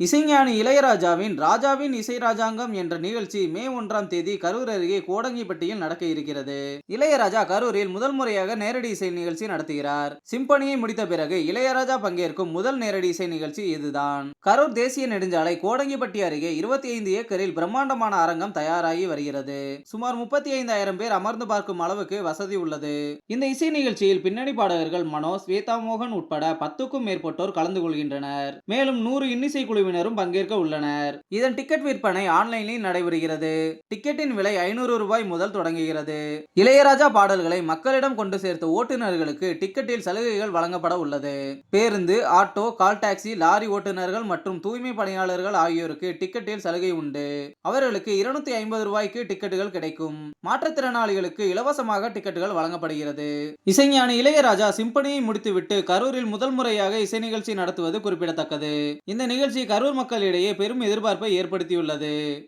இசைஞானி இளையராஜாவின் ராஜாவின் இசை ராஜாங்கம் என்ற நிகழ்ச்சி மே ஒன்றாம் தேதி கரூர் அருகே கோடங்கிப்பட்டியில் நடக்க இருக்கிறது. இளையராஜா கரூரில் முதல் முறையாக நேரடி இசை நிகழ்ச்சி நடத்துகிறார். சிம்பனியை முடித்த பிறகு இளையராஜா பங்கேற்கும் முதல் நேரடி இசை நிகழ்ச்சி இதுதான். கரூர் தேசிய நெடுஞ்சாலை கோடங்கிப்பட்டி அருகே இருபத்தி ஐந்து ஏக்கரில் பிரம்மாண்டமான அரங்கம் தயாராகி வருகிறது. சுமார் முப்பத்தி ஐந்தாயிரம் பேர் அமர்ந்து பார்க்கும் அளவுக்கு வசதி உள்ளது. இந்த இசை நிகழ்ச்சியில் பின்னணி பாடகர்கள் மனோஜ் ஸ்வேதா மோகன் உட்பட பத்துக்கும் மேற்பட்டோர் கலந்து கொள்கின்றனர். மேலும் நூறு இன்னிசை குழுவினரும் பங்கேற்க உள்ளனர். இதன் டிக்கெட் விற்பனை ஆன்லைனில் நடைபெறுகிறது. டிக்கெட்டின் விலை ஐநூறு ரூபாய் முதல் தொடங்குகிறது. இளையராஜா பாடல்களை மக்களிடம் கொண்டு சேர்த்த ஓட்டுநர்களுக்கு டிக்கெட்டில் சலுகைகள் வழங்கப்பட உள்ளது. பேருந்து ஆட்டோ கால் டாக்ஸி லாரி ஓட்டுநர்கள் மற்றும் தூய்மை பணியாளர்கள் ஆகியோருக்கு டிக்கெட்டில் சலுகை உண்டு. அவர்களுக்கு இருநூத்தி ஐம்பது ரூபாய்க்கு டிக்கெட்டுகள் கிடைக்கும். மாற்றுத்திறனாளிகளுக்கு இலவசமாக டிக்கெட்டுகள் வழங்கப்படுகிறது. இசைஞானி இளையராஜா சிம்பனியை முடித்துவிட்டு கரூரில் முதல் முறையாக இசை நிகழ்ச்சி நடத்துவது குறிப்பிடத்தக்கது. இந்த நிகழ்ச்சி கரூர் மக்களிடையே பெரும் எதிர்பார்ப்பை ஏற்படுத்தியுள்ளது.